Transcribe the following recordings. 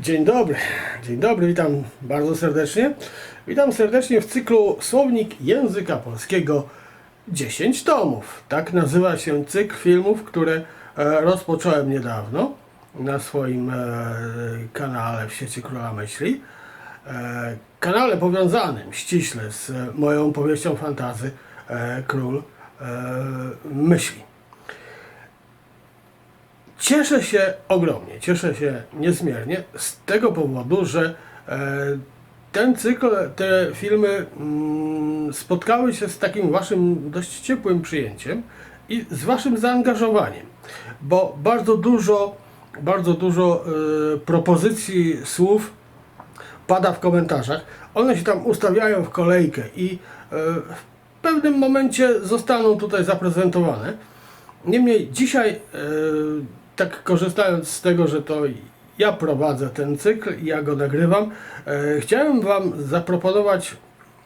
Dzień dobry, dzień dobry, witam bardzo serdecznie. Witam serdecznie w cyklu Słownik Języka Polskiego 10 tomów. Tak nazywa się cykl filmów, które e, rozpocząłem niedawno na swoim e, kanale w sieci Króla Myśli. E, kanale powiązanym ściśle z moją powieścią fantazy Król Myśli. Cieszę się ogromnie, cieszę się niezmiernie z tego powodu, że e, ten cykl, te filmy mm, spotkały się z takim waszym dość ciepłym przyjęciem i z waszym zaangażowaniem, bo bardzo dużo, bardzo dużo e, propozycji słów pada w komentarzach. One się tam ustawiają w kolejkę i e, w pewnym momencie zostaną tutaj zaprezentowane. Niemniej dzisiaj, tak korzystając z tego, że to ja prowadzę ten cykl i ja go nagrywam, e, chciałem Wam zaproponować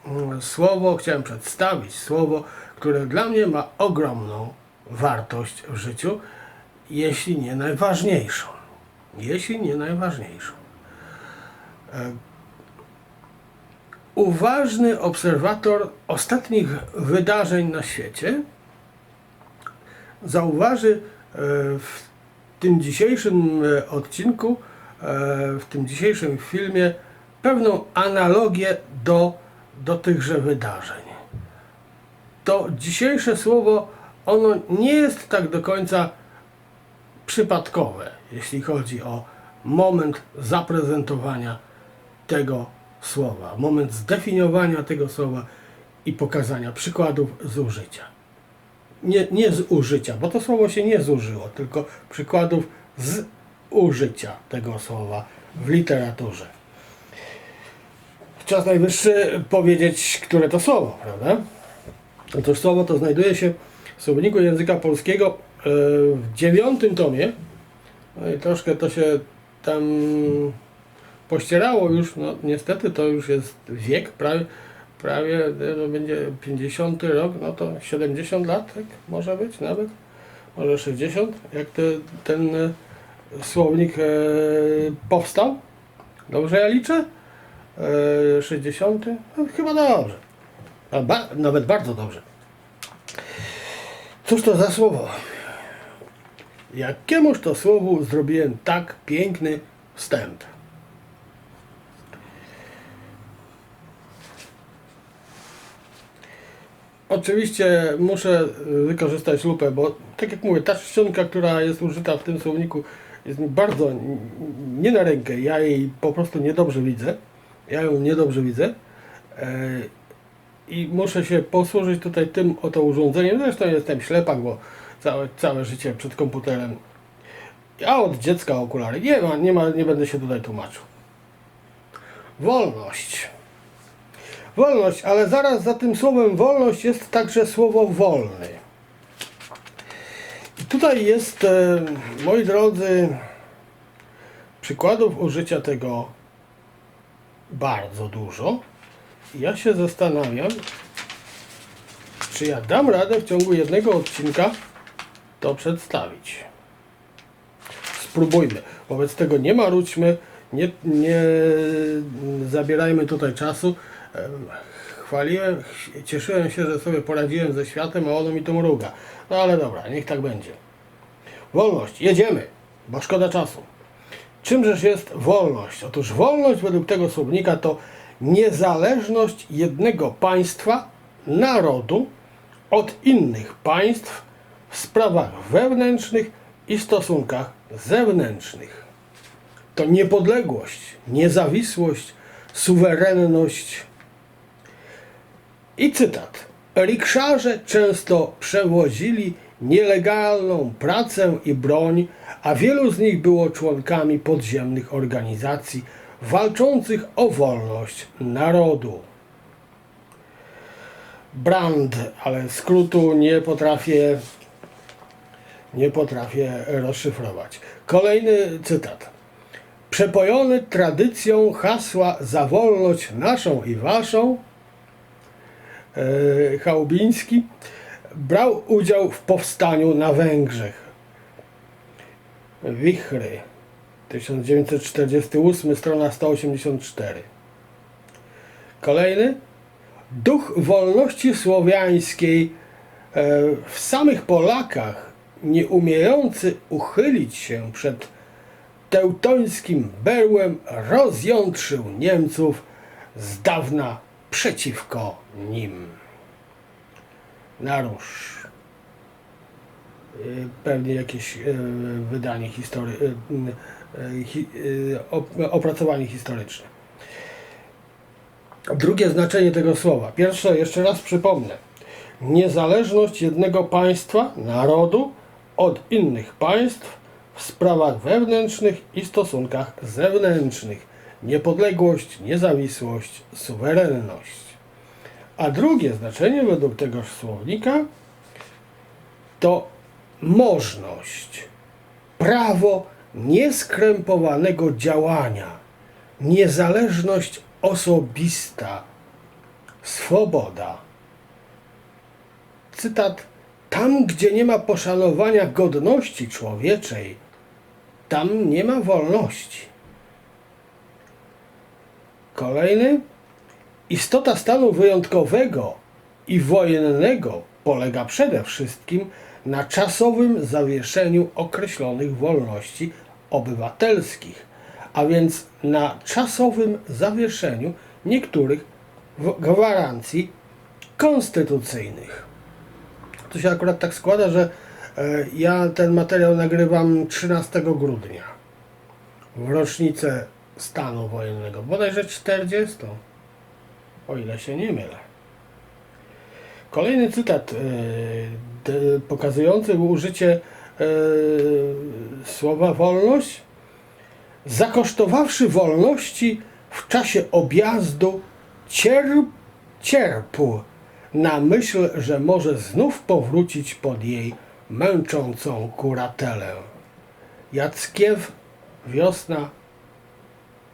mm, słowo, chciałem przedstawić słowo, które dla mnie ma ogromną wartość w życiu, jeśli nie najważniejszą. Jeśli nie najważniejszą. E, Uważny obserwator ostatnich wydarzeń na świecie zauważy e, w tym dzisiejszym e, odcinku, e, w tym dzisiejszym filmie pewną analogię do, do tychże wydarzeń. To dzisiejsze słowo, ono nie jest tak do końca przypadkowe, jeśli chodzi o moment zaprezentowania tego słowa, moment zdefiniowania tego słowa i pokazania przykładów z użycia nie, nie z użycia, bo to słowo się nie zużyło, tylko przykładów z użycia tego słowa w literaturze. Czas najwyższy powiedzieć, które to słowo, prawda? Otóż słowo to znajduje się w słowniku języka polskiego e, w dziewiątym tomie. No i troszkę to się tam pościerało już, no niestety to już jest wiek, prawie, prawie to będzie 50 rok, no to 70 lat, tak może być nawet, może 60, jak te, ten e, słownik e, powstał. Dobrze ja liczę? E, 60? No, chyba dobrze. Ba, nawet bardzo dobrze. Cóż to za słowo? Jakiemuż to słowu zrobiłem tak piękny wstęp? Oczywiście muszę wykorzystać lupę, bo tak jak mówię, ta czcionka, która jest użyta w tym słowniku jest mi bardzo nie na rękę. Ja jej po prostu niedobrze widzę. Ja ją niedobrze widzę. E, I muszę się posłużyć tutaj tym oto urządzeniem. Zresztą jestem ślepak, bo całe, całe życie przed komputerem. Ja od dziecka okulary. Nie ma, nie ma, nie będę się tutaj tłumaczył. Wolność. Wolność, ale zaraz za tym słowem wolność jest także słowo wolny. I tutaj jest, e, moi drodzy, przykładów użycia tego bardzo dużo. Ja się zastanawiam, czy ja dam radę w ciągu jednego odcinka to przedstawić. Spróbujmy. Wobec tego nie marudźmy, nie, nie zabierajmy tutaj czasu. Em, Chwaliłem, ch- cieszyłem się, że sobie poradziłem ze światem, a ono mi tu mruga. No ale dobra, niech tak będzie. Wolność, jedziemy, bo szkoda czasu. Czymżeż jest wolność? Otóż wolność według tego słownika to niezależność jednego państwa, narodu od innych państw w sprawach wewnętrznych i stosunkach zewnętrznych. To niepodległość, niezawisłość, suwerenność. I cytat. Rikszarze często przewozili nielegalną pracę i broń, a wielu z nich było członkami podziemnych organizacji walczących o wolność narodu. Brand, ale skrótu nie potrafię nie potrafię rozszyfrować. Kolejny cytat. Przepojony tradycją hasła za wolność naszą i waszą, Chałubiński brał udział w powstaniu na Węgrzech. Wichry 1948, strona 184. Kolejny. Duch wolności słowiańskiej e, w samych Polakach, nie umiejący uchylić się przed teutońskim berłem, rozjątrzył Niemców z dawna przeciwko nim. Narusz. Y, Pewnie jakieś y, wydanie history, y, op- opracowanie historyczne. Drugie znaczenie tego słowa. Pierwsze, jeszcze raz przypomnę. Niezależność jednego państwa, narodu od innych państw w sprawach wewnętrznych i stosunkach zewnętrznych. Niepodległość, niezawisłość, suwerenność. A drugie znaczenie według tegoż słownika to możność, prawo nieskrępowanego działania, niezależność osobista, swoboda. Cytat: Tam, gdzie nie ma poszanowania godności człowieczej, tam nie ma wolności. Kolejny. Istota stanu wyjątkowego i wojennego polega przede wszystkim na czasowym zawieszeniu określonych wolności obywatelskich, a więc na czasowym zawieszeniu niektórych gwarancji konstytucyjnych. To się akurat tak składa, że e, ja ten materiał nagrywam 13 grudnia w rocznicę stanu wojennego, bodajże 40, o ile się nie mylę. Kolejny cytat de, pokazujący użycie e, słowa wolność. Zakosztowawszy wolności w czasie objazdu, cierp, cierpł na myśl, że może znów powrócić pod jej męczącą kuratelę. Jackiew, wiosna,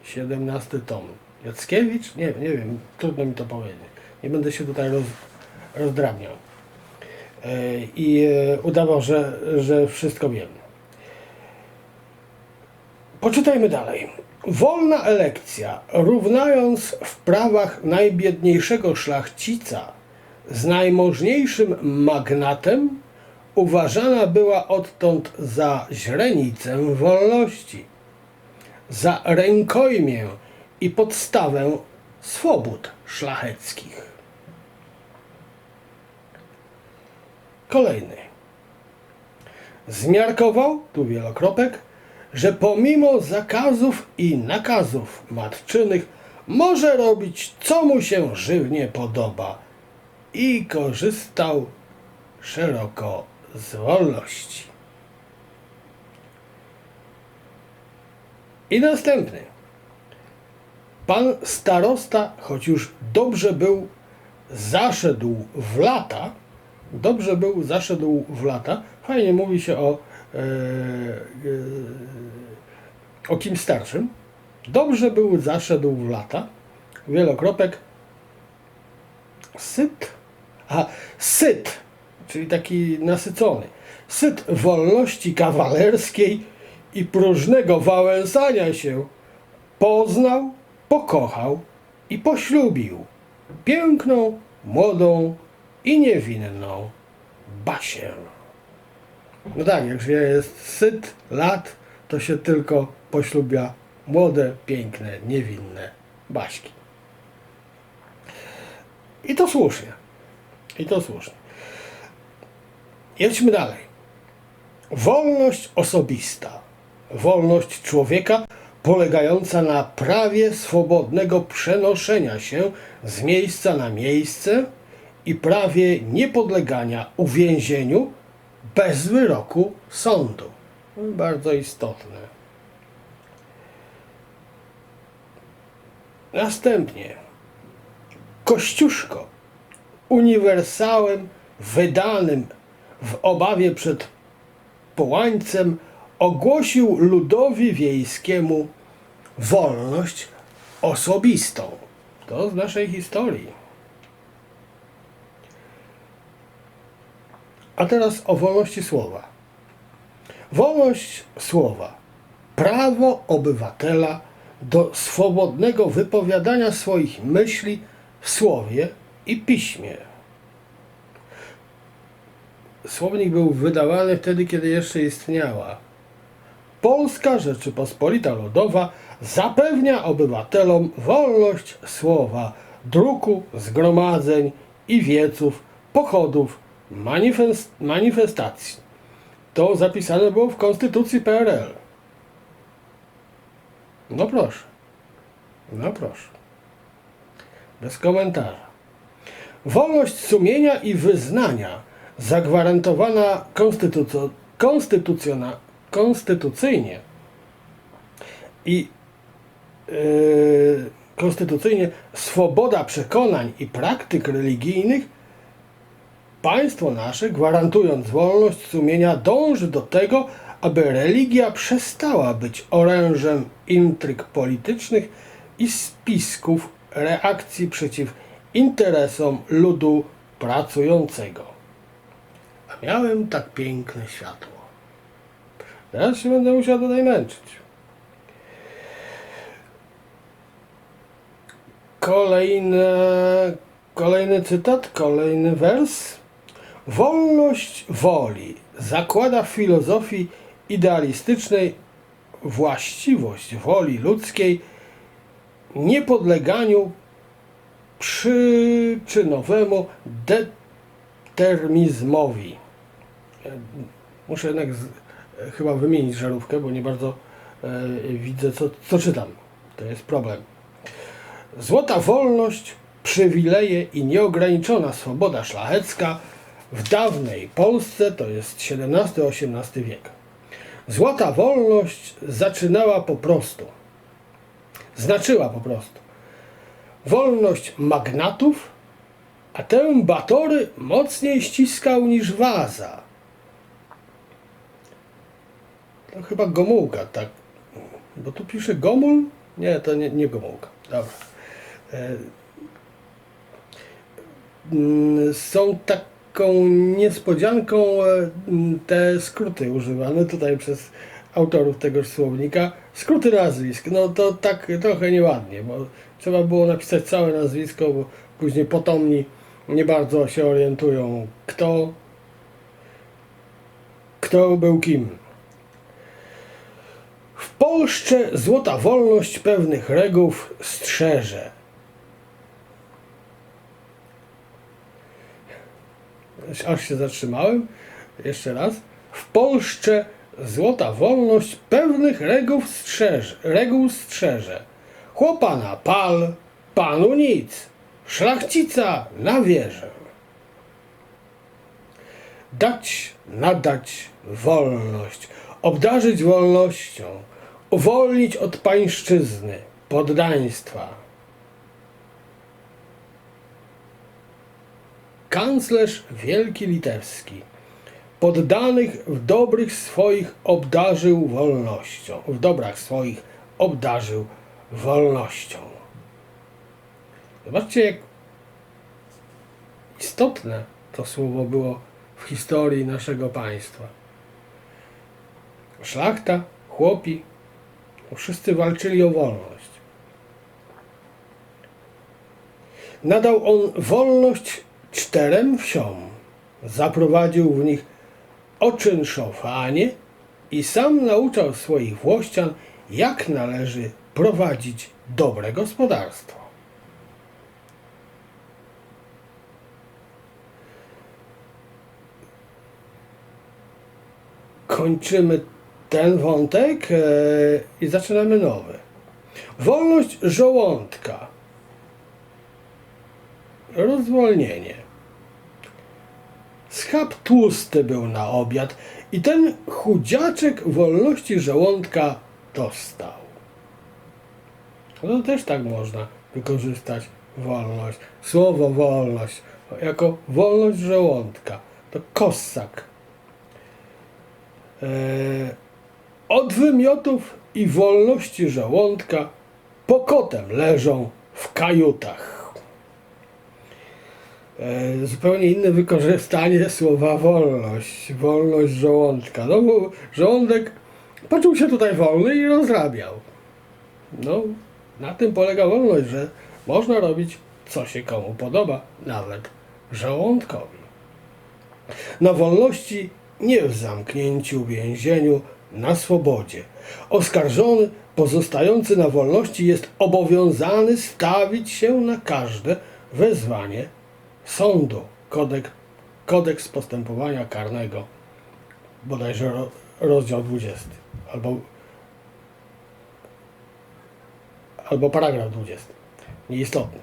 17 tom. Jackiewicz? Nie, nie wiem, trudno mi to powiedzieć. Nie będę się tutaj roz, rozdrabniał. E, I e, udawał, że, że wszystko wiem. Poczytajmy dalej. Wolna elekcja, równając w prawach najbiedniejszego szlachcica z najmożniejszym magnatem, uważana była odtąd za źrenicę wolności, za rękojmię i podstawę swobód szlacheckich. Kolejny. Zmiarkował, tu wielokropek, że pomimo zakazów i nakazów matczynych może robić co mu się żywnie podoba i korzystał szeroko z wolności. I następny. Pan starosta, choć już dobrze był, zaszedł w lata, dobrze był, zaszedł w lata. Fajnie mówi się o, e, e, o kim starszym. Dobrze był, zaszedł w lata. Wielokropek. Syt. A, syt, czyli taki nasycony. Syt wolności kawalerskiej i próżnego wałęsania się poznał, pokochał i poślubił piękną, młodą i niewinną Basię. No tak, jak się jest syt lat, to się tylko poślubia młode, piękne, niewinne Baśki. I to słusznie. I to słusznie. Jedźmy dalej. Wolność osobista. Wolność człowieka polegająca na prawie swobodnego przenoszenia się z miejsca na miejsce i prawie niepodlegania uwięzieniu bez wyroku sądu. Bardzo istotne. Następnie Kościuszko uniwersałem wydanym w obawie przed połańcem ogłosił ludowi wiejskiemu wolność osobistą. To z naszej historii. A teraz o wolności słowa. Wolność słowa prawo obywatela do swobodnego wypowiadania swoich myśli w słowie i piśmie. Słownik był wydawany wtedy, kiedy jeszcze istniała. Polska Rzeczypospolita Ludowa zapewnia obywatelom wolność słowa, druku, zgromadzeń i wieców, pochodów, manifest, manifestacji. To zapisane było w Konstytucji PRL. No proszę. No proszę. Bez komentarza. Wolność sumienia i wyznania zagwarantowana konstytuco, konstytucjona, konstytucyjnie i yy, konstytucyjnie swoboda przekonań i praktyk religijnych państwo nasze, gwarantując wolność sumienia, dąży do tego, aby religia przestała być orężem intryg politycznych i spisków reakcji przeciw interesom ludu pracującego. A miałem tak piękne światło. Teraz się będę musiał tutaj męczyć. Kolejny, kolejny cytat, kolejny wers. Wolność woli zakłada w filozofii idealistycznej właściwość woli ludzkiej niepodleganiu przyczynowemu determizmowi. Muszę jednak chyba wymienić żarówkę, bo nie bardzo e, widzę, co, co czytam. To jest problem. Złota wolność, przywileje i nieograniczona swoboda szlachecka w dawnej Polsce, to jest XVII-XVIII wiek. Złota wolność zaczynała po prostu, znaczyła po prostu wolność magnatów, a tę Batory mocniej ściskał niż waza. To chyba Gomułka, tak. Bo tu pisze Gomul? Nie, to nie, nie Gomułka. Dobra. E, mm, Są taką niespodzianką e, te skróty używane tutaj przez autorów tegoż słownika. Skróty nazwisk. No to tak trochę nieładnie, bo trzeba było napisać całe nazwisko, bo później potomni nie bardzo się orientują, kto, kto był kim. Polsce złota wolność pewnych reguł strzeże. Aż się zatrzymałem. Jeszcze raz. W Polsce złota wolność pewnych reguł strzeże. Reguł strzeże. Chłopa na pal, panu nic. Szlachcica na wieżę. Dać, nadać wolność, obdarzyć wolnością, uwolnić od pańszczyzny, poddaństwa. Kanclerz Wielki Litewski poddanych w dobrych swoich obdarzył wolnością, w dobrach swoich obdarzył wolnością. Zobaczcie, jak istotne to słowo było w historii naszego państwa. Szlachta, chłopi, wszyscy walczyli o wolność. Nadał on wolność czterem wsiom. Zaprowadził w nich oczynszowanie i sam nauczał swoich włościan, jak należy prowadzić dobre gospodarstwo. Kończymy ten wątek e, i zaczynamy nowy. Wolność żołądka. Rozwolnienie. Schab tłusty był na obiad i ten chudziaczek wolności żołądka dostał. No też tak można wykorzystać wolność. Słowo wolność jako wolność żołądka. To kossak. Eee, od wymiotów i wolności żołądka pokotem leżą w kajutach. E, zupełnie inne wykorzystanie słowa wolność, wolność żołądka. No bo żołądek poczuł się tutaj wolny i rozrabiał. No, na tym polega wolność, że można robić, co się komu podoba, nawet żołądkowi. Na wolności, nie w zamknięciu, więzieniu, na swobodzie. Oskarżony pozostający na wolności jest obowiązany stawić się na każde wezwanie sądu. Kodek, kodeks postępowania karnego, bodajże ro, rozdział 20, albo, albo paragraf 20. Nieistotny.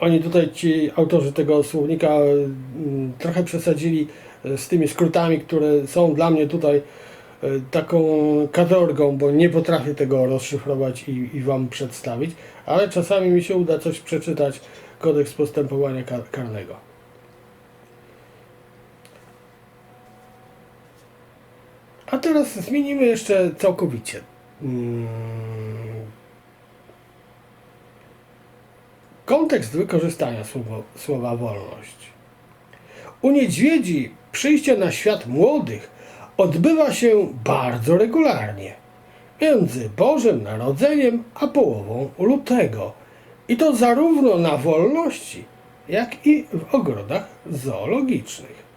Oni tutaj, ci autorzy tego słownika, mm, trochę przesadzili e, z tymi skrótami, które są dla mnie tutaj taką katorgą, bo nie potrafię tego rozszyfrować i, i Wam przedstawić, ale czasami mi się uda coś przeczytać, kodeks postępowania kar karnego. A teraz zmienimy jeszcze całkowicie. Mm, Kontekst wykorzystania słowa, słowa wolność. U niedźwiedzi przyjście na świat młodych odbywa się bardzo regularnie, między Bożym Narodzeniem a połową lutego. I to zarówno na wolności, jak i w ogrodach zoologicznych.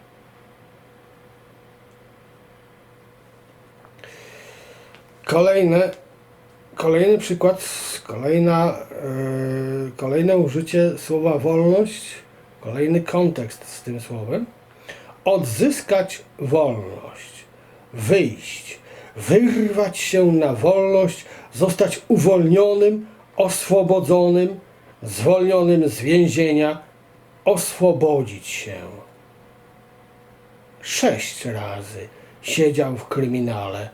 Kolejne, kolejny przykład, kolejna, e, kolejne użycie słowa wolność, kolejny kontekst z tym słowem. Odzyskać wolność, wyjść, wyrwać się na wolność, zostać uwolnionym, oswobodzonym, zwolnionym z więzienia, oswobodzić się. Sześć razy siedział w kryminale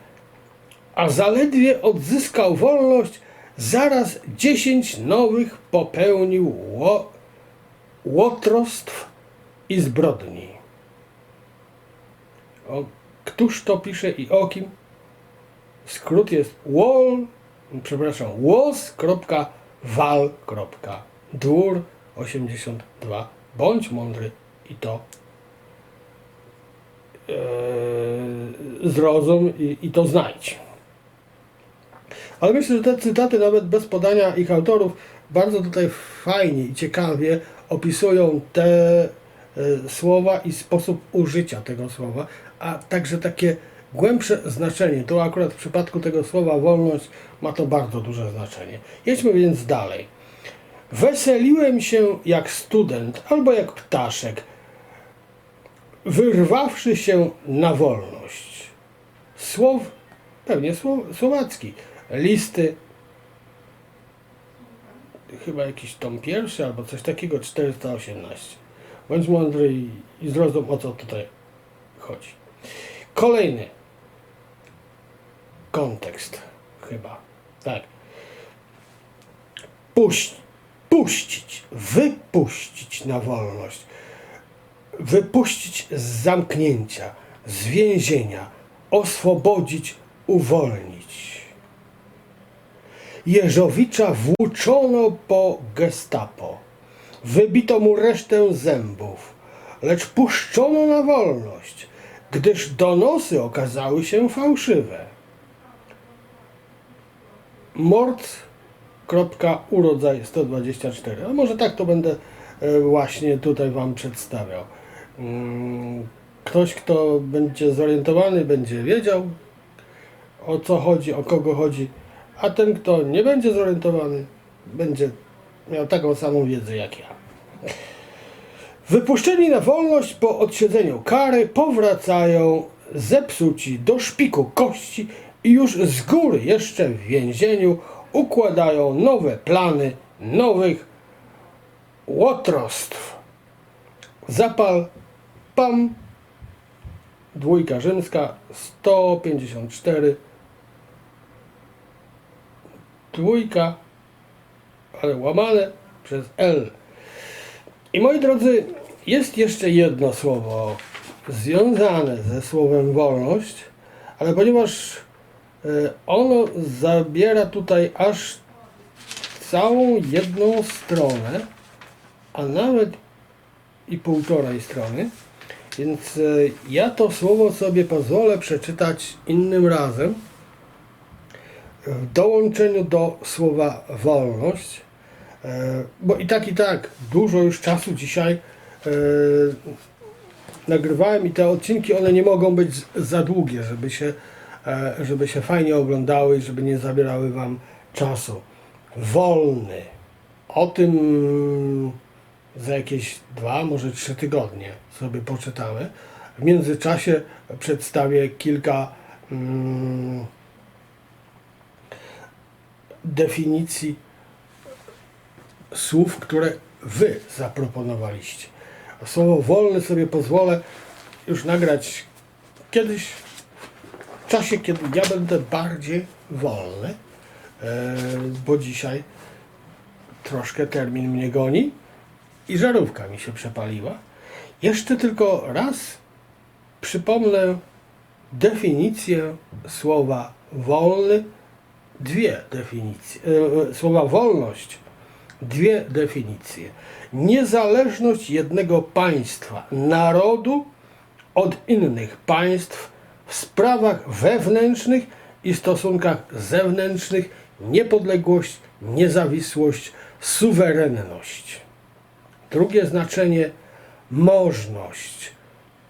a zaledwie odzyskał wolność, zaraz dziesięć nowych popełnił ło, łotrostw i zbrodni. Któż to pisze i o kim? Skrót jest wall, przepraszam, łos.wal.dwór 82. Bądź mądry i to e, zrozum i, i to znajdź. Ale myślę, że te cytaty, nawet bez podania ich autorów, bardzo tutaj fajnie i ciekawie opisują te e, słowa i sposób użycia tego słowa, a także takie głębsze znaczenie. To akurat w przypadku tego słowa wolność ma to bardzo duże znaczenie. Jedźmy więc dalej. Weseliłem się jak student albo jak ptaszek, wyrwawszy się na wolność. Słow, pewnie słow, słowacki listy, chyba jakiś tom pierwszy albo coś takiego, 418. Bądź mądry i, zrozum o co tutaj chodzi. Kolejny kontekst chyba, tak. Puść, puścić, wypuścić na wolność, wypuścić z zamknięcia, z więzienia, oswobodzić, uwolnić. Jeżowicza włóczono po gestapo. Wybito mu resztę zębów, lecz puszczono na wolność, gdyż donosy okazały się fałszywe. Mord. Urodzaj 124. A może tak to będę e, właśnie tutaj Wam przedstawiał. Mm, Ktoś, kto będzie zorientowany, będzie wiedział o co chodzi, o kogo chodzi a ten, kto nie będzie zorientowany, będzie miał taką samą wiedzę jak ja. Wypuszczeni na wolność po odsiedzeniu kary powracają zepsuci do szpiku kości i już z góry jeszcze w więzieniu układają nowe plany nowych łotrostw. Zapal PAM dwójka rzymska 154 dwójka, ale łamane przez L. I moi drodzy, jest jeszcze jedno słowo związane ze słowem wolność, ale ponieważ e, ono zabiera tutaj aż całą jedną stronę, a nawet i półtorej strony, Więc e, ja to słowo sobie pozwolę przeczytać innym razem w dołączeniu do słowa wolność, bo i tak i tak dużo już czasu dzisiaj e, nagrywałem i te odcinki one nie mogą być za długie, żeby się, e, żeby się fajnie oglądały i żeby nie zabierały wam czasu. Wolny. O tym za jakieś dwa, może trzy tygodnie sobie poczytamy. W międzyczasie przedstawię kilka mm, definicji słów, które wy zaproponowaliście. Słowo wolny sobie pozwolę już nagrać kiedyś w czasie, kiedy ja będę bardziej wolny, e, bo dzisiaj troszkę termin mnie goni i żarówka mi się przepaliła. Jeszcze tylko raz przypomnę definicję słowa wolny, dwie definicje, e, słowa wolność, dwie definicje. Niezależność jednego państwa, narodu od innych państw w sprawach wewnętrznych i stosunkach zewnętrznych, niepodległość, niezawisłość, suwerenność. Drugie znaczenie możność,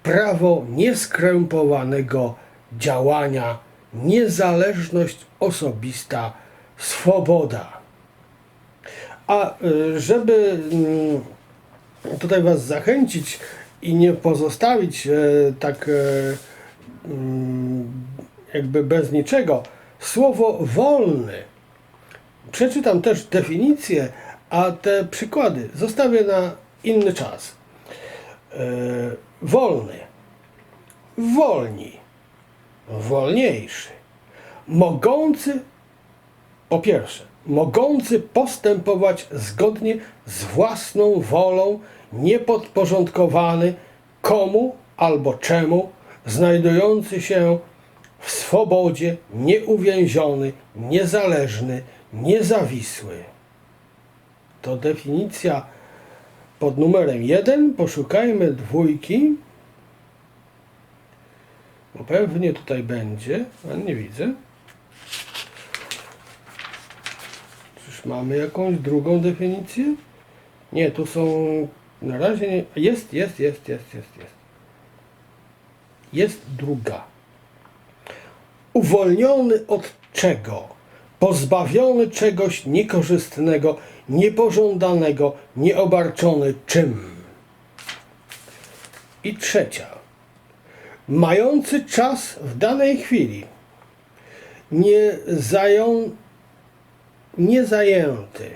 prawo nieskrępowanego działania, niezależność osobista, swoboda. A y, żeby mm, tutaj Was zachęcić i nie pozostawić e, tak e, mm, jakby bez niczego, słowo wolny. Przeczytam też definicję, a te przykłady zostawię na inny czas. E, wolny, wolni, wolniejszy, mogący, po pierwsze, mogący postępować zgodnie z własną wolą, niepodporządkowany komu albo czemu, znajdujący się w swobodzie, nieuwięziony, niezależny, niezawisły. To definicja pod numerem 1. Poszukajmy dwójki. Bo pewnie tutaj będzie, ale nie widzę. Czyż mamy jakąś drugą definicję? Nie, tu są na razie nie. Jest, jest, jest, jest, jest, jest. Jest druga. Uwolniony od czego? Pozbawiony czegoś niekorzystnego, niepożądanego, nieobarczony czym? I trzecia. Mający czas w danej chwili. Nie zają, nie zajęty.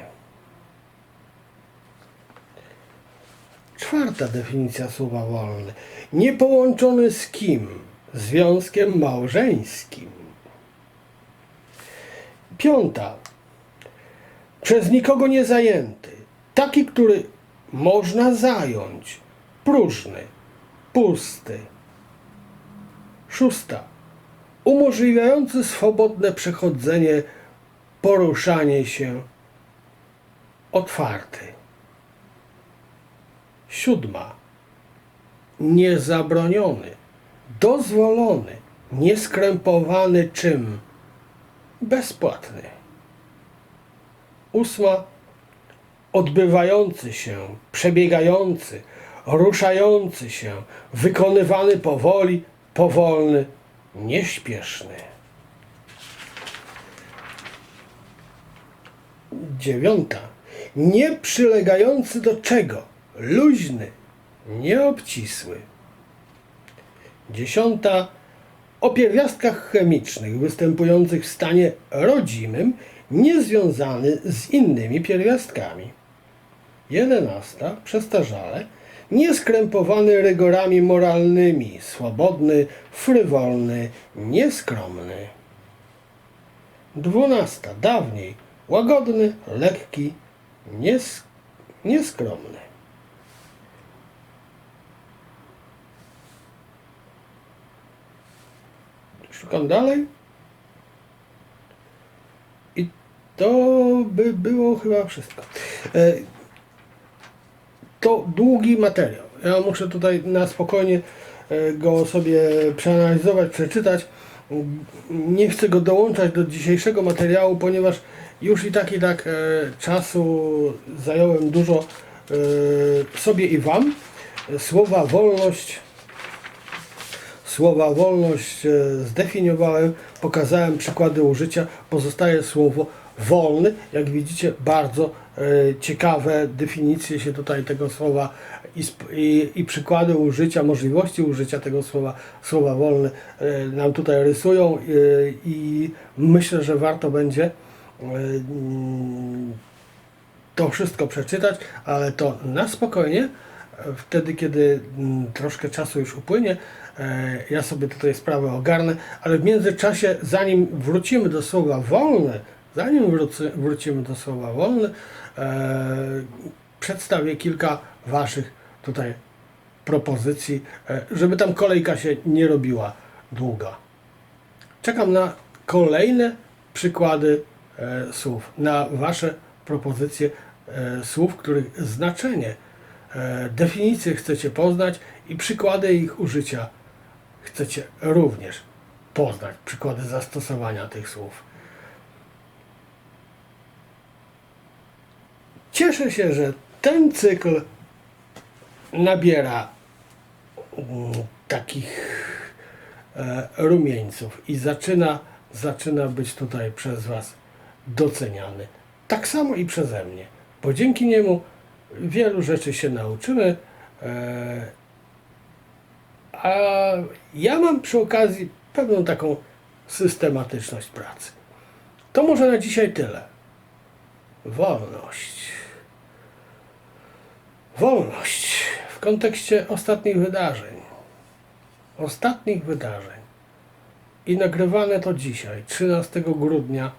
Czwarta definicja słowa wolny. Niepołączony z kim? Związkiem małżeńskim. Piąta. Przez nikogo nie zajęty. Taki, który można zająć. Próżny. Pusty. Szósta. Umożliwiający swobodne przechodzenie, poruszanie się. Otwarty. Siódma. Niezabroniony, dozwolony, nieskrępowany czym? Bezpłatny. Ósma. Odbywający się, przebiegający, ruszający się, wykonywany powoli, powolny, nieśpieszny. Dziewiąta. Nie przylegający do czego? Luźny, nieobcisły. Dziesiąta. O pierwiastkach chemicznych występujących w stanie rodzimym, niezwiązany z innymi pierwiastkami. Jedenasta. Przestarzale. Nieskrępowany rygorami moralnymi, swobodny, frywolny, nieskromny. Dwunasta. Dawniej. Łagodny, lekki, nies nieskromny. Szukam dalej. I to by było chyba wszystko. E, To długi materiał. Ja muszę tutaj na spokojnie e, go sobie przeanalizować, przeczytać. Nie chcę go dołączać do dzisiejszego materiału, ponieważ już i tak i tak e, czasu zająłem dużo e, sobie i Wam. Słowa wolność Słowa wolność e, zdefiniowałem, pokazałem przykłady użycia. Pozostaje słowo wolny. Jak widzicie, bardzo ciekawe definicje się tutaj tego słowa i, i, i przykłady użycia, możliwości użycia tego słowa, słowa wolny e, nam tutaj rysują i myślę, że warto będzie to wszystko przeczytać, ale to na spokojnie. E, Wtedy, kiedy mm, troszkę czasu już upłynie, e, ja sobie tutaj sprawę ogarnę, ale w międzyczasie, zanim wrócimy do słowa wolne, zanim wrócę, wrócimy do słowa wolne, e, przedstawię kilka Waszych tutaj propozycji, e, żeby tam kolejka się nie robiła długa. Czekam na kolejne przykłady e, słów, na Wasze propozycje e, słów, których znaczenie, e, definicje chcecie poznać i przykłady ich użycia chcecie również poznać, przykłady zastosowania tych słów. Cieszę się, że ten cykl nabiera mm, takich e, rumieńców i zaczyna, zaczyna być tutaj przez Was doceniany. Tak samo i przeze mnie, bo dzięki niemu wielu rzeczy się nauczymy, e, a ja mam przy okazji pewną taką systematyczność pracy. To może na dzisiaj tyle. Wolność. Wolność w kontekście ostatnich wydarzeń. Ostatnich wydarzeń. I nagrywane to dzisiaj, 13 grudnia,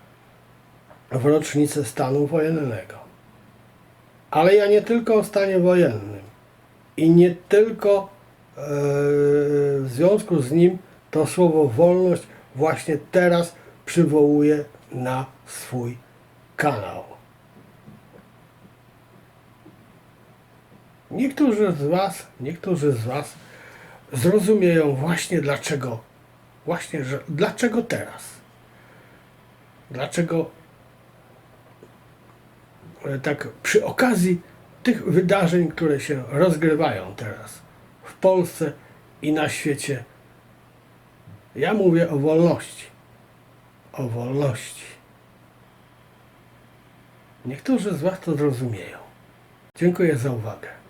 w rocznicę stanu wojennego. Ale ja nie tylko o stanie wojennym i nie tylko e, w związku z nim to słowo wolność właśnie teraz przywołuję na swój kanał. Niektórzy z Was, niektórzy z Was zrozumieją właśnie dlaczego, właśnie, że dlaczego teraz. Dlaczego tak przy okazji tych wydarzeń, które się rozgrywają teraz w Polsce i na świecie, ja mówię o wolności. O wolności. Niektórzy z Was to zrozumieją. Dziękuję za uwagę.